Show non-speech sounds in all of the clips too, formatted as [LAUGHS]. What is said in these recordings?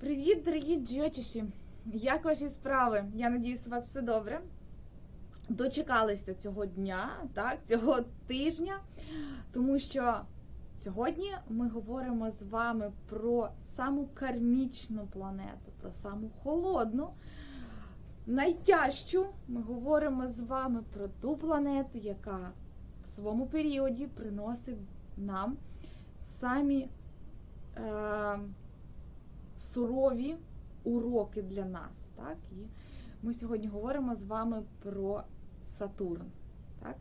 Привіт, дорогі джочіші! Як ваші справи? Я надіюсь, у вас все добре. Дочекалися цього дня, так, цього тижня, тому що сьогодні ми говоримо з вами про саму кармічну планету, про саму холодну, найтяжчу. Ми говоримо з вами про ту планету, яка в своєму періоді приносить нам самі. Е- сурові уроки для нас. Так? І ми сьогодні говоримо з вами про Сатурн. Так?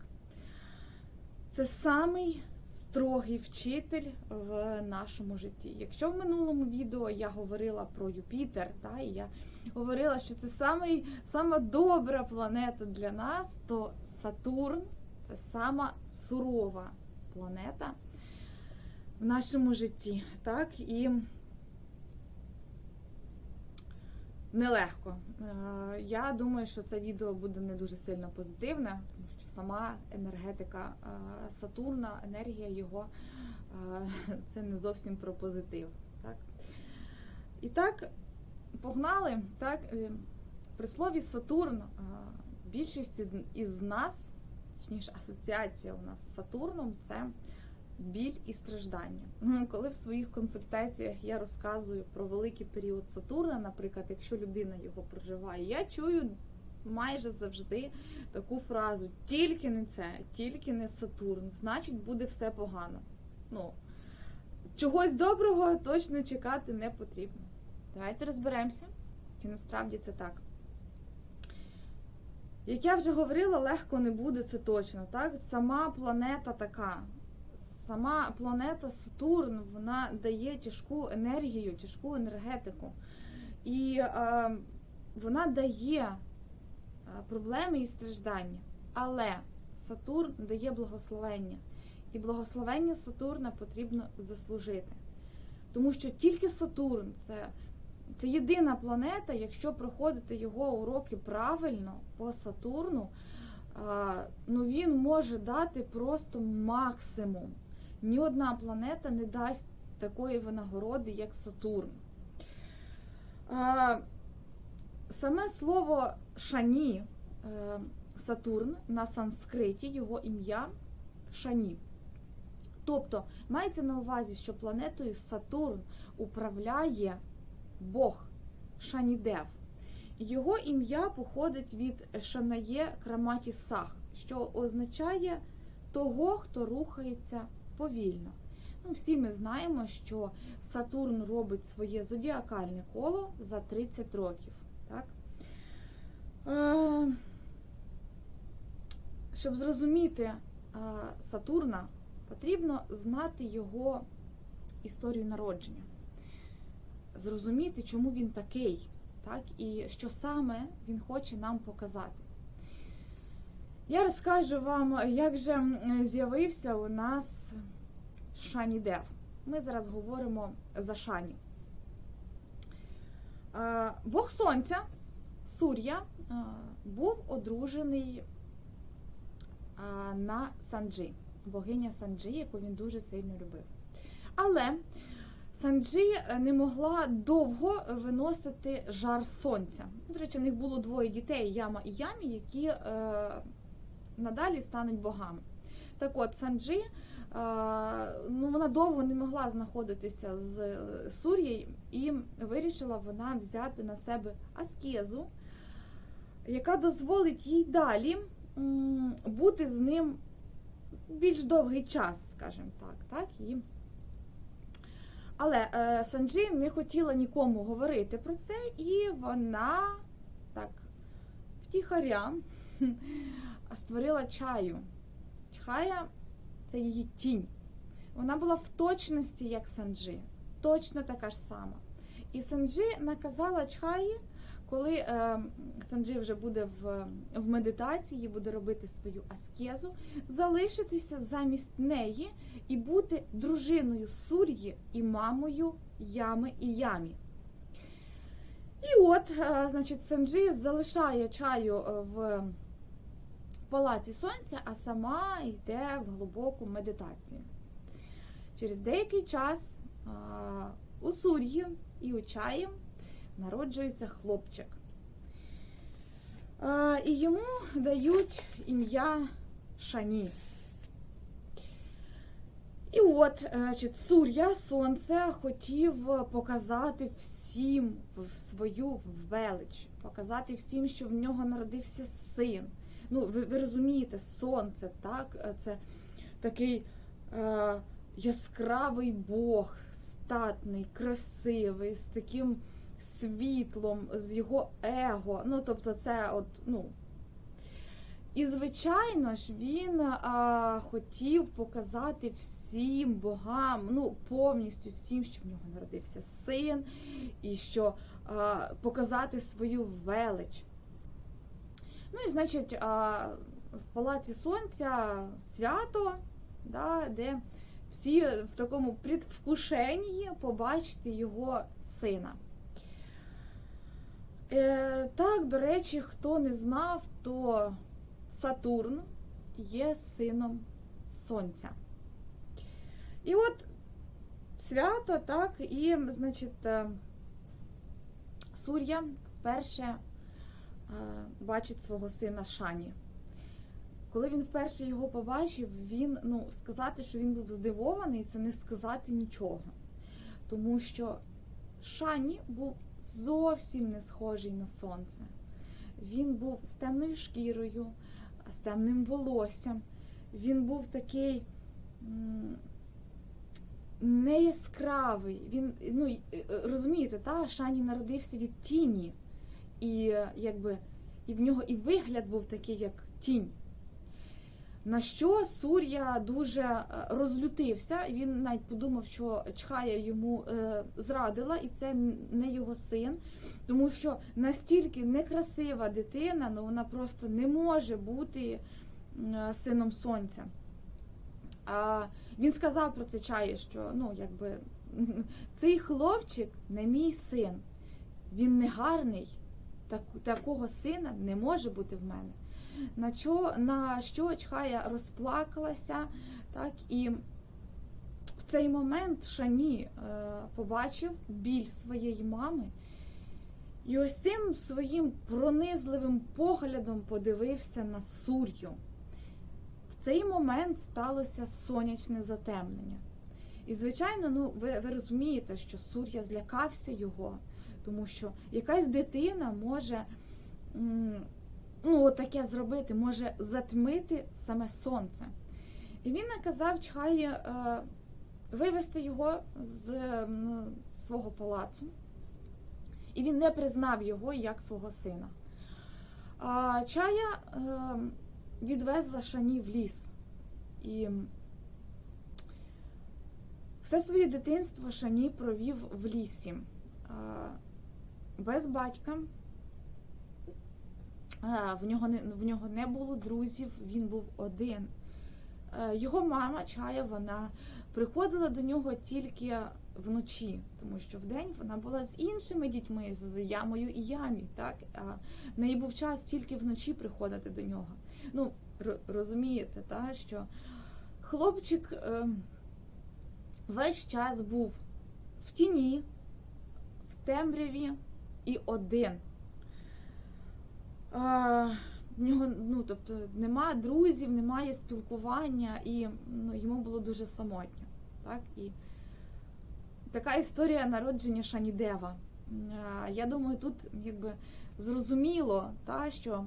Це самий строгий вчитель в нашому житті. Якщо в минулому відео я говорила про Юпітер, та, і я говорила, що це самий, сама добра планета для нас, то Сатурн це сама сурова планета в нашому житті. Так? І Нелегко. Е, Я думаю, що це відео буде не дуже сильно позитивне, тому що сама енергетика е, Сатурна, енергія його е, [LAUGHS] це не зовсім про позитив. Так? І так, погнали. Так? При слові Сатурн більшість із нас, точніше, асоціація у нас з Сатурном це біль і страждання. Коли в своїх консультаціях я розказую про великий період Сатурна, наприклад, якщо людина його проживає, я чую майже завжди таку фразу: тільки не це, тільки не Сатурн, значить буде все погано. Ну, Чогось доброго точно чекати не потрібно. Давайте розберемося, чи насправді це так. Як я вже говорила, легко не буде це точно. так? Сама планета така. Сама планета Сатурн вона дає тяжку енергію, тяжку енергетику. І е, вона дає е, проблеми і страждання. Але Сатурн дає благословення. І благословення Сатурна потрібно заслужити. Тому що тільки Сатурн це це єдина планета, якщо проходити його уроки правильно по Сатурну, е, ну він може дати просто максимум ні одна планета не дасть такої винагороди, як Сатурн. Саме слово Шані е, Сатурн на санскриті, його ім'я Шані. Тобто мається на увазі, що планетою Сатурн управляє Бог Шанідев. Його ім'я походить від Шанає Краматі Сах, що означає того, хто рухається повільно. Ну, Всі ми знаємо, що Сатурн робить своє зодіакальне коло за 30 років. Так? Е, Щоб зрозуміти е, Сатурна, потрібно знати його історію народження, зрозуміти, чому він такий, так? і що саме він хоче нам показати. Я розкажу вам, як же з'явився у нас Шані Дев. Ми зараз говоримо за Шані. Бог Сонця, Сур'я, був одружений на Санджі, богиня Санджі, яку він дуже сильно любив. Але Санджі не могла довго виносити жар сонця. До речі, в них було двоє дітей Яма і Ямі, які е, надалі стануть богами. Так от, Санджі ну, вона довго не могла знаходитися з е, Сур'єю, і вирішила вона взяти на себе аскезу, яка дозволить їй далі бути з ним більш довгий час, скажімо так. так? І... Але е, Санджі не хотіла нікому говорити про це, і вона так втіхаря [LAUGHS] створила чаю. Чхая це її тінь. Вона була в точності, як Санджи, точно така ж сама. І Санджи наказала Чхаї, коли е, Санджи вже буде в в медитації, буде робити свою аскезу, залишитися замість неї і бути дружиною Сур'ї і мамою Ями і Ямі. І от, е, значить, Санджи залишає чаю е, в палаці сонця, а сама йде в глибоку медитацію. Через деякий час у Сур'ї і у чаї народжується хлопчик. І йому дають ім'я Шані. І от, е, значить, Сур'я Сонце хотів показати всім свою велич, показати всім, що в нього народився син. Ну, ви, ви розумієте, сонце, так? Е, Це такий е, яскравий Бог, статний, красивий, з таким світлом, з його его. Ну, тобто, це от, ну. І, звичайно ж, він а, хотів показати всім богам, ну, повністю всім, що в нього народився син, і що а, показати свою велич. Ну і значить, в Палаці Сонця свято, да, де всі в такому предвкушенні побачити його сина. Е, так, до речі, хто не знав, то Сатурн є сином Сонця. І от свято, так, і, значить, е, Сур'я вперше бачить свого сина Шані. Коли він вперше його побачив, він, ну, сказати, що він був здивований, це не сказати нічого. Тому що Шані був зовсім не схожий на сонце. Він був з темною шкірою, з темним волоссям. Він був такий м, не яскравий. Він, ну, е, розумієте, та Шані народився від тіні, і якби і в нього і вигляд був такий, як тінь. На що Сур'я дуже е, розлютився, і він навіть подумав, що Чхая йому е, зрадила, і це не його син, тому що настільки некрасива дитина, ну вона просто не може бути сином сонця. А він сказав про це чає, що ну, якби, [LAUGHS] цей хлопчик не мій син, він не гарний, так, такого сина не може бути в мене. На що, на що Чхая розплакалася, так, і в цей момент Шані е, побачив біль своєї мами. І ось цим своїм пронизливим поглядом подивився на Сур'ю. В цей момент сталося сонячне затемнення. І, звичайно, ну, ви, ви розумієте, що Сур'я злякався його, тому що якась дитина може ну, таке зробити, може затьмити саме сонце. І він наказав Чхаї е, вивести його з свого палацу. І він не признав його як свого сина. Чая е, відвезла Шані в ліс. І все своє дитинство Шані провів в лісі. Без батька. В нього не, в нього не було друзів, він був один. Е, Його мама Чая, вона приходила до нього тільки вночі, тому що вдень вона була з іншими дітьми, з ямою і ямі. Так? А в неї був час тільки вночі приходити до нього. Ну, розумієте, та, що хлопчик е, весь час був в тіні, в темряві і один. В нього, ну, тобто, нема друзів, немає спілкування, і ну, йому було дуже самотньо. Так? І така історія народження Шанідева. Я думаю, тут якби зрозуміло, та, що,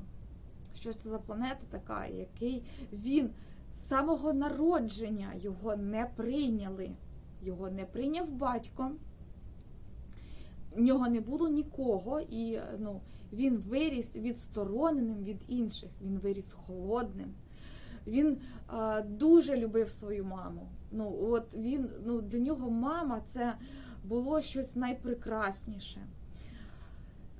що це за планета така, який він з самого народження його не прийняли. Його не прийняв батько, в нього не було нікого, і ну, він виріс відстороненим від інших, він виріс холодним. Він а, дуже любив свою маму. Ну, от він, ну, для нього мама це було щось найпрекрасніше.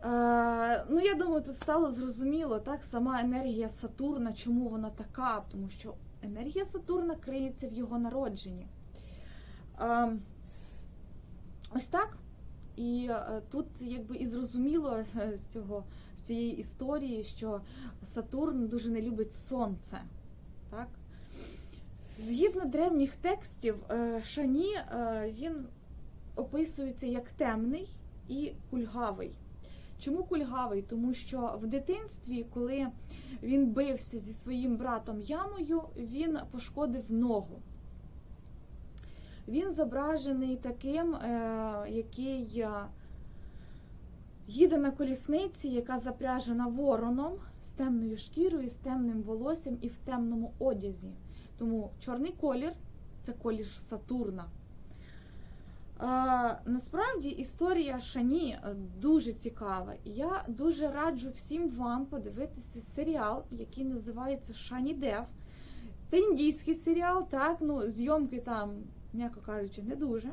Е, ну, я думаю, тут стало зрозуміло, так, сама енергія Сатурна, чому вона така, тому що енергія Сатурна криється в його народженні. Е, ось так. І е, тут якби і зрозуміло е, з цього з цієї історії, що Сатурн дуже не любить сонце. Так? Згідно древніх текстів, е, Шані він описується як темний і кульгавий. Чому кульгавий? Тому що в дитинстві, коли він бився зі своїм братом Яною, він пошкодив ногу. Він зображений таким, е, який е, їде на колісниці, яка запряжена вороном з темною шкірою, з темним волоссям і в темному одязі. Тому чорний колір це колір Сатурна. Е, насправді історія Шані дуже цікава. Я дуже раджу всім вам подивитися серіал, який називається Шані Дев. Це індійський серіал, так, ну, зйомки там, м'яко кажучи, не дуже.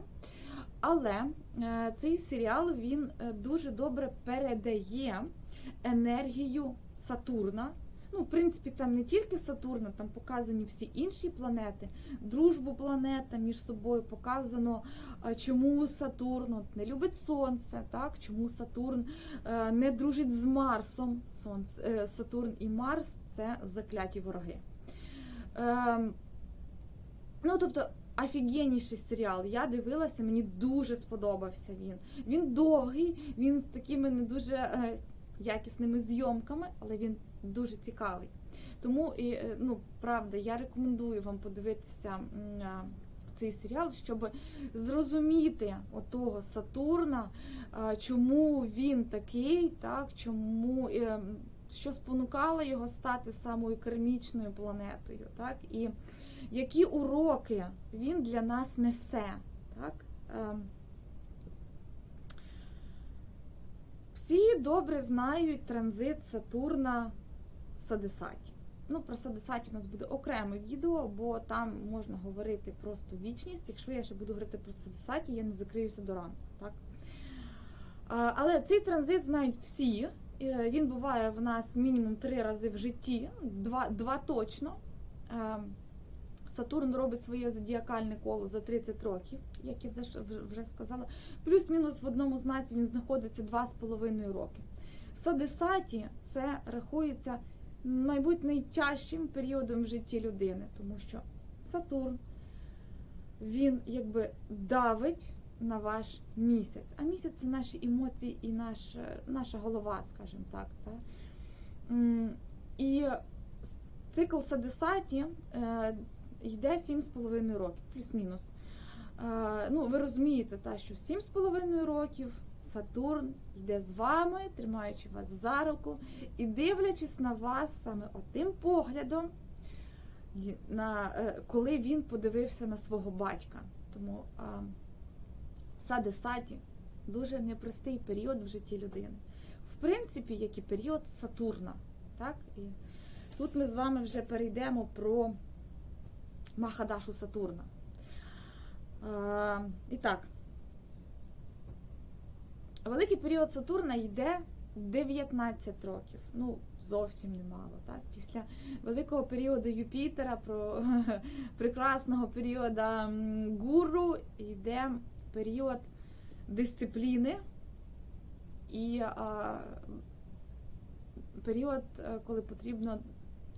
Але е, цей серіал він е, дуже добре передає енергію Сатурна. Ну, в принципі, там не тільки Сатурна, там показані всі інші планети, дружбу планета між собою показано, е, чому Сатурн от, не любить Сонце, так? чому Сатурн не дружить з Марсом. Сонце, Сатурн і Марс це закляті вороги. Ем, ну, тобто, офігенніший серіал. Я дивилася, мені дуже сподобався він. Він довгий, він з такими не дуже е, якісними зйомками, але він дуже цікавий. Тому і е, ну правда, я рекомендую вам подивитися м, цей серіал, щоб зрозуміти отого Сатурна, чому він такий, так чому е, що спонукало його стати самою кермічною планетою, так і які уроки він для нас несе, так. Ем, Всі добре знають транзит Сатурна Садисаті. Ну, про Садисаті у нас буде окреме відео, бо там можна говорити просто вічність. Якщо я ще буду говорити про Садисаті, я не закриюся до ранку. Так? Але цей транзит знають всі. Е, Він буває в нас мінімум три рази в житті, два, два точно. Сатурн робить своє зодіакальне коло за 30 років, як я вже, сказала. Плюс-мінус в одному знаці він знаходиться 2,5 роки. Садисаті це рахується, мабуть, найтяжчим періодом в житті людини, тому що Сатурн він якби давить на ваш місяць. А місяць це наші емоції і наш, наша голова, скажімо так. так? І цикл Садисаті е, йде 7,5 років, плюс-мінус. Е, ну, ви розумієте, та, що 7,5 років Сатурн йде з вами, тримаючи вас за руку і дивлячись на вас саме отим поглядом, на, е, коли він подивився на свого батька. Тому е, сади саді дуже непростий період в житті людини. В принципі, як і період Сатурна. Так? І тут ми з вами вже перейдемо про Махадашу Сатурна. Е, і так, великий період Сатурна йде 19 років. Ну, зовсім немало. Так? Після великого періоду Юпітера, про [LAUGHS] прекрасного періоду гуру, йде період дисципліни і а, період, е, коли потрібно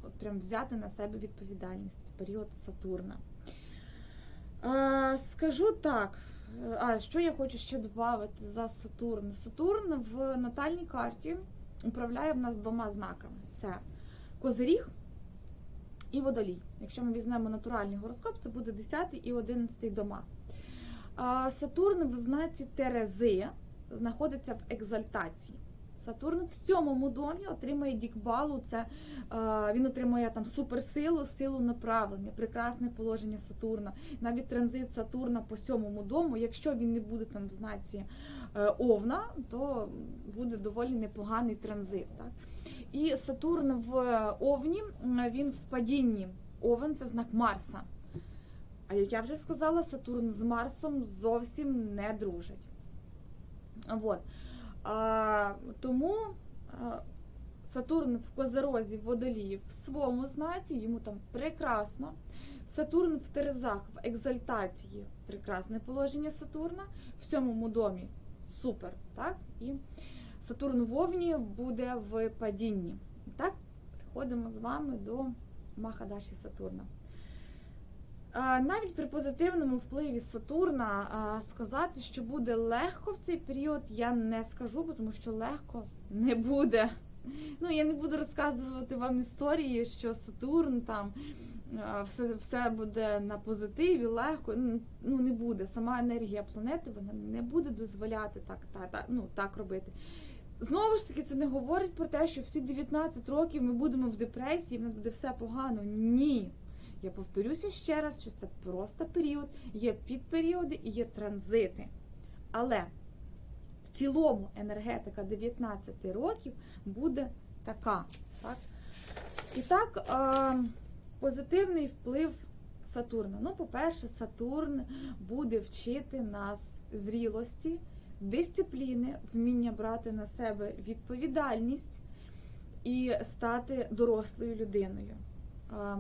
от прям взяти на себе відповідальність, період Сатурна. Е, скажу так, а що я хочу ще додати за Сатурн? Сатурн в натальній карті управляє в нас двома знаками: це Козиріг і Водолій. Якщо ми візьмемо натуральний гороскоп, це буде 10 і 11 дома. Сатурн в знаці Терези знаходиться в екзальтації. Сатурн в сьомому домі отримує дікбалу. Це е, він отримує там суперсилу, силу направлення, прекрасне положення Сатурна. Навіть транзит Сатурна по сьомому дому. Якщо він не буде там в знаці е, Овна, то буде доволі непоганий транзит. Так? І Сатурн в Овні він в падінні. Овен це знак Марса. А як я вже сказала, Сатурн з Марсом зовсім не дружить. Вот. А, Тому а, Сатурн в Козерозі в Водолії в своєму знаці, йому там прекрасно. Сатурн в Терезах в екзальтації прекрасне положення Сатурна, в сьомому домі супер. так? І Сатурн в Овні буде в падінні. Так, приходимо з вами до Махадаші Сатурна. Навіть при позитивному впливі Сатурна сказати, що буде легко в цей період, я не скажу, тому що легко не буде. Ну, я не буду розказувати вам історії, що Сатурн там е, все все буде на позитиві, легко. Ну, не буде. Сама енергія планети вона не буде дозволяти так, так, так, ну, так робити. Знову ж таки, це не говорить про те, що всі 19 років ми будемо в депресії, в нас буде все погано. Ні. Я повторюся ще раз, що це просто період, є підперіоди і є транзити. Але в цілому енергетика 19 років буде така. Так? І так, е, позитивний вплив Сатурна. Ну, по-перше, Сатурн буде вчити нас зрілості, дисципліни, вміння брати на себе відповідальність і стати дорослою людиною. Е,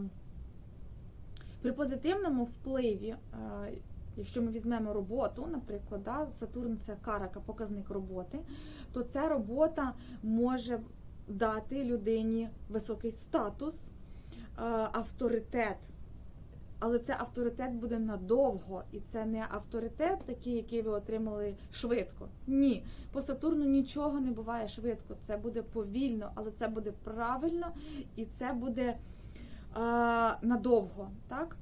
при позитивному впливі, е, якщо ми візьмемо роботу, наприклад, да, Сатурн це карака, показник роботи, то ця робота може дати людині високий статус, е, авторитет. Але це авторитет буде надовго, і це не авторитет, такий, який ви отримали швидко. Ні, по Сатурну нічого не буває швидко. Це буде повільно, але це буде правильно і це буде надовго. так?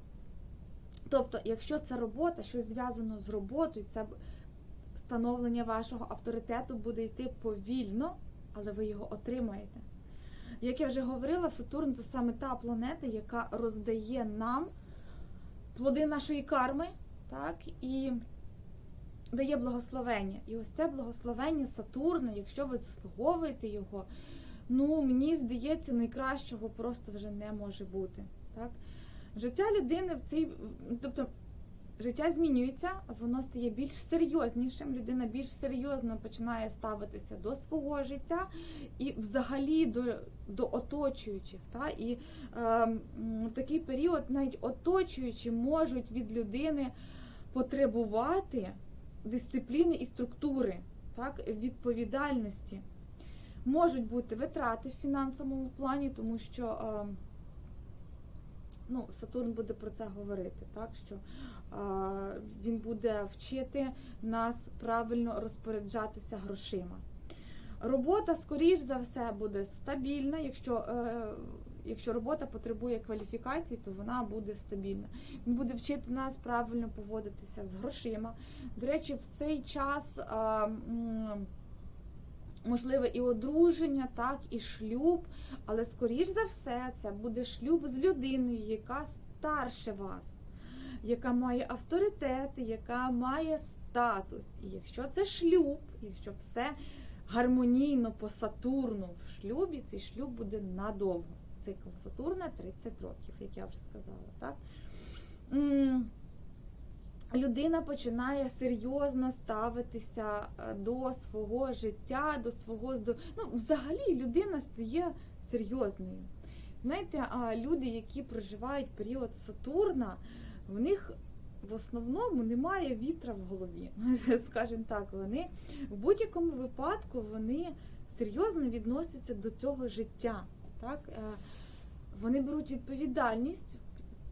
Тобто, якщо це робота, щось зв'язано з роботою, це становлення вашого авторитету буде йти повільно, але ви його отримаєте. Як я вже говорила, Сатурн це саме та планета, яка роздає нам плоди нашої карми, так, і дає благословення. І ось це благословення Сатурна, якщо ви заслуговуєте його, ну, мені здається, найкращого просто вже не може бути. Так? Життя людини в цій, тобто життя змінюється, воно стає більш серйознішим. Людина більш серйозно починає ставитися до свого життя і взагалі до до оточуючих. Та? І е, в такий період навіть оточуючі можуть від людини потребувати дисципліни і структури, так? відповідальності. Можуть бути витрати в фінансовому плані, тому що. Е, ну, Сатурн буде про це говорити, так що е, він буде вчити нас правильно розпоряджатися грошима. Робота, скоріш за все, буде стабільна. Якщо е, якщо робота потребує кваліфікації, то вона буде стабільна. Він буде вчити нас правильно поводитися з грошима. До речі, в цей час. Можливе і одруження, так, і шлюб, але, скоріш за все, це буде шлюб з людиною, яка старше вас, яка має авторитет, яка має статус. І якщо це шлюб, якщо все гармонійно по Сатурну в шлюбі, цей шлюб буде надовго. Цикл Сатурна 30 років, як я вже сказала. так? Людина починає серйозно ставитися е, до свого життя, до свого ну, взагалі людина стає серйозною. Знаєте, люди, які проживають період Сатурна, в них в основному немає вітра в голові. [LAUGHS] Скажімо так, вони в будь-якому випадку вони серйозно відносяться до цього життя. Так? Е, вони беруть відповідальність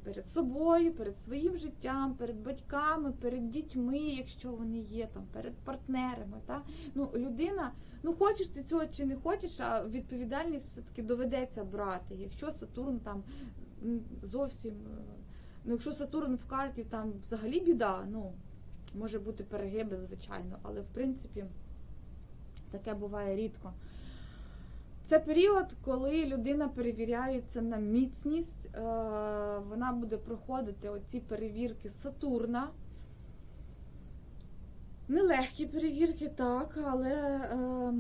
перед собою, перед своїм життям, перед батьками, перед дітьми, якщо вони є, там, перед партнерами. Та? Ну, Людина, ну хочеш ти цього чи не хочеш, а відповідальність все-таки доведеться брати. Якщо Сатурн там зовсім, е, ну якщо Сатурн в карті там взагалі біда, ну може бути перегиби, звичайно, але в принципі таке буває рідко. Це період, коли людина перевіряється на міцність, е, вона буде проходити оці перевірки Сатурна. Нелегкі перевірки, так, але е,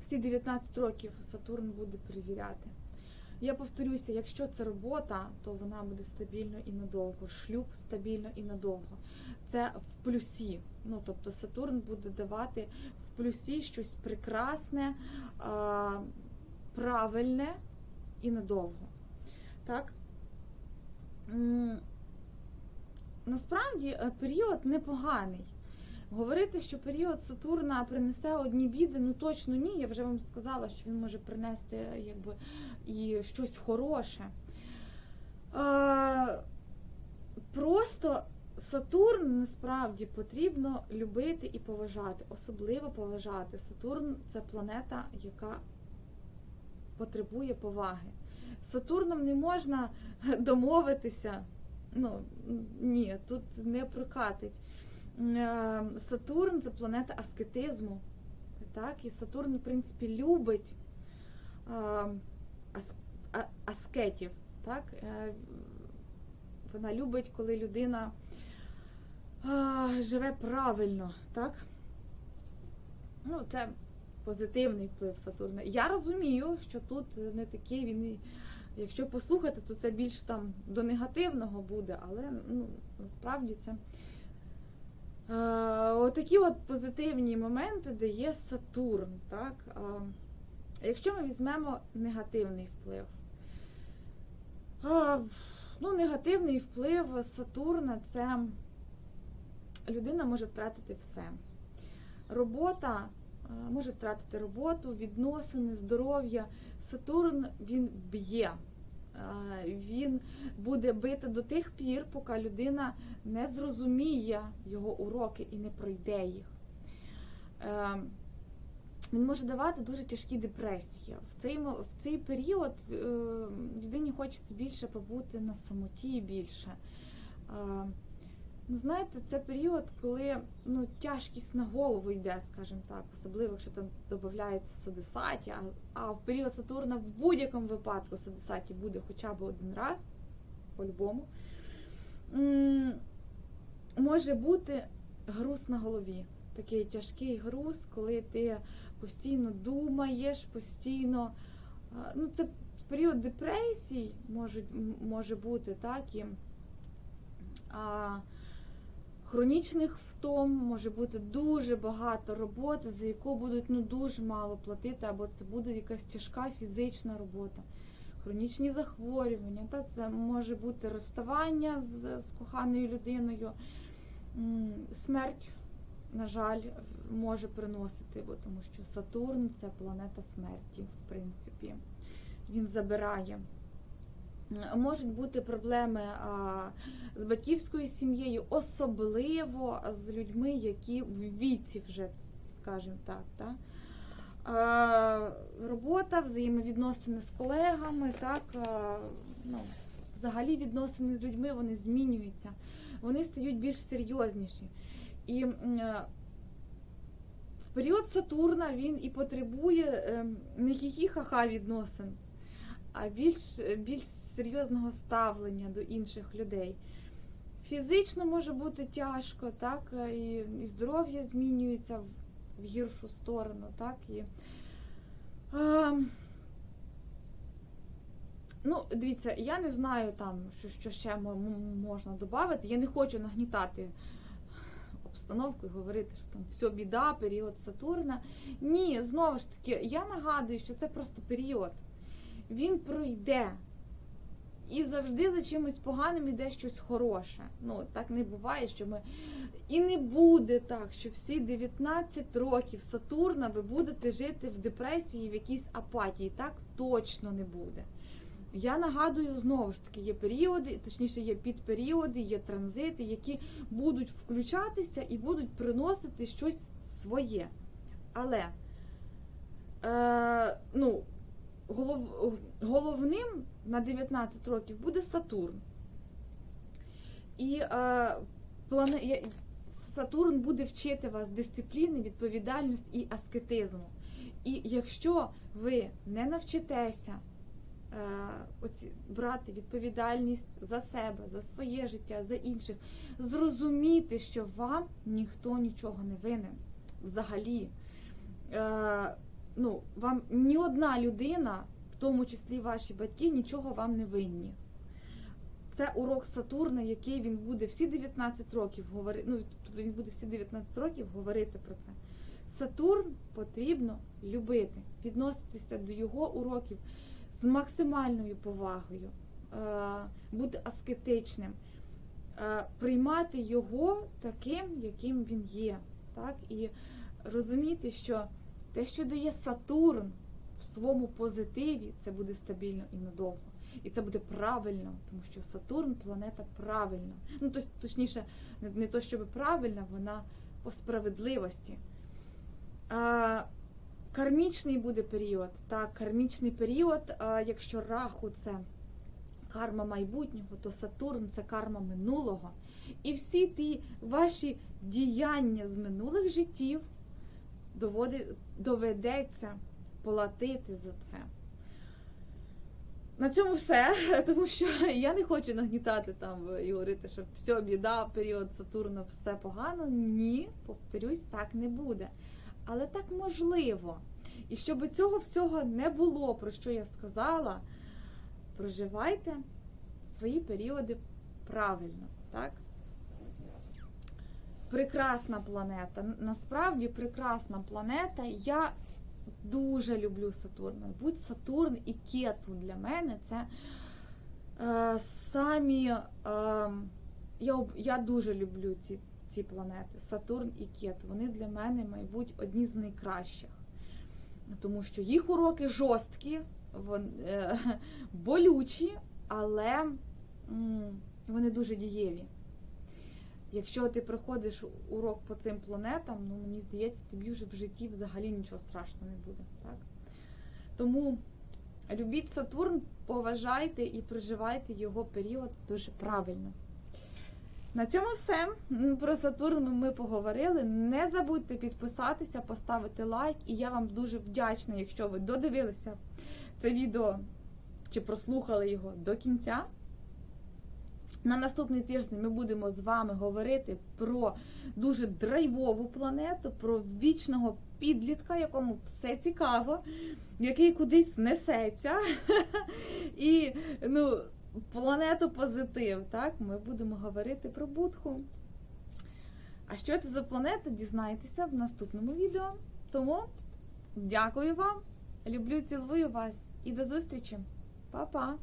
всі 19 років Сатурн буде перевіряти. Я повторюся, якщо це робота, то вона буде стабільно і надовго. Шлюб стабільно і надовго. Це в плюсі. Ну, тобто Сатурн буде давати в плюсі щось прекрасне, правильне і надовго. Так? Насправді е, період непоганий. Говорити, що період Сатурна принесе одні біди, ну точно ні. Я вже вам сказала, що він може принести якби, і щось хороше. Просто Сатурн насправді потрібно любити і поважати, особливо поважати. Сатурн це планета, яка потребує поваги. З Сатурном не можна [LAUGHS] домовитися. Ну ні, тут не прокатить. Е, Сатурн це планета аскетизму. Так? І Сатурн, в принципі, любить е, аскетів. Так? Е, Вона любить, коли людина живе правильно, так? Ну, це позитивний вплив Сатурна. Я розумію, що тут не такий він. Якщо послухати, то це більш там до негативного буде, але ну, насправді це е, отакі от позитивні моменти, де є Сатурн. Так? Якщо ми візьмемо негативний вплив, ну, негативний вплив Сатурна це людина може втратити все. Робота е, може втратити роботу, відносини, здоров'я. Сатурн він б'є. Е, Він буде бити до тих пір, поки людина не зрозуміє його уроки і не пройде їх. Е, Він може давати дуже тяжкі депресії. В цей, в цей період людині хочеться більше побути на самоті більше. Ну, знаєте, це період, коли ну, тяжкість на голову йде, скажімо так, особливо, якщо там додається садисаті, а, а в період Сатурна в будь-якому випадку садисаті буде хоча б один раз, по-любому. Може бути груз на голові. Такий тяжкий груз, коли ти постійно думаєш, постійно. Ну, це період депресій може, може бути, так, і а, хронічних втом може бути дуже багато роботи, за яку будуть ну, дуже мало платити, або це буде якась тяжка фізична робота. Хронічні захворювання, та це може бути розставання з, з коханою людиною, смерть, на жаль, може приносити, бо тому що Сатурн це планета смерті, в принципі. Він забирає. Можуть бути проблеми з батьківською сім'єю, особливо з людьми, які в віці вже, скажімо так. Та? Робота, взаємовідносини з колегами, так, ну, взагалі відносини з людьми вони змінюються, вони стають більш серйозніші. І в період Сатурна він і потребує ем, не хі-хі-ха-ха відносин, а більш, більш серйозного ставлення до інших людей. Фізично може бути тяжко, так, е, і, і здоров'я змінюється в, в гіршу сторону, так, і. А, ну, дивіться, я не знаю там, що, що ще можна додати. Я не хочу нагнітати обстановку і говорити, що там все біда, період Сатурна. Ні, знову ж таки, я нагадую, що це просто період. Він пройде. І завжди за чимось поганим іде щось хороше. Ну, так не буває, що ми. І не буде так, що всі 19 років Сатурна ви будете жити в депресії, в якійсь апатії. Так точно не буде. Я нагадую, знову ж таки, є періоди, точніше, є підперіоди, є транзити, які будуть включатися і будуть приносити щось своє. Але е, ну, голов, головним на 19 років буде Сатурн. І е, плане, Сатурн буде вчити вас дисципліни, відповідальності і аскетизму. І якщо ви не навчитеся е, оці, брати відповідальність за себе, за своє життя, за інших, зрозуміти, що вам ніхто нічого не винен взагалі. Е, ну, вам ні одна людина, в тому числі ваші батьки, нічого вам не винні. Це урок Сатурна, який він буде всі 19 років говорити. Ну, тобто він буде всі 19 років говорити про це. Сатурн потрібно любити, відноситися до його уроків з максимальною повагою, е, бути аскетичним, е, приймати його таким, яким він є. Так? І розуміти, що те, що дає Сатурн в своєму позитиві, це буде стабільно і надовго. І це буде правильно, тому що Сатурн планета правильна. Ну, точніше, не, то, щоб правильна, вона по справедливості. А, кармічний буде період. Так, кармічний період, а, якщо раху це карма майбутнього, то Сатурн це карма минулого. І всі ті ваші діяння з минулих життів доведеться платити за це. На цьому все, [LAUGHS] тому що [LAUGHS] я не хочу нагнітати там і говорити, що все, біда, період Сатурна, все погано. Ні, повторюсь, так не буде. Але так можливо. І щоб цього всього не було, про що я сказала, проживайте свої періоди правильно, так? Прекрасна планета. Насправді прекрасна планета. Я дуже люблю Сатурна. Будь Сатурн і Кету для мене це е, самі. Е, я я дуже люблю ці ці планети. Сатурн і Кету. Вони для мене, мабуть, одні з найкращих. Тому що їх уроки жорсткі, вон, е, [LAUGHS] болючі, але м, вони дуже дієві. Якщо ти проходиш урок по цим планетам, ну мені здається, тобі вже в житті взагалі нічого страшного не буде. Так? Тому любіть Сатурн, поважайте і проживайте його період дуже правильно. На цьому все. Про Сатурн ми поговорили. Не забудьте підписатися, поставити лайк, і я вам дуже вдячна, якщо ви додивилися це відео чи прослухали його до кінця. На наступний тиждень ми будемо з вами говорити про дуже драйвову планету, про вічного підлітка, якому все цікаво, який кудись несеться. [LAUGHS] І ну, планету позитив. Так, Ми будемо говорити про Будху. А що це за планета? Дізнайтеся в наступному відео. Тому дякую вам, люблю, цілую вас і до зустрічі. Па-па!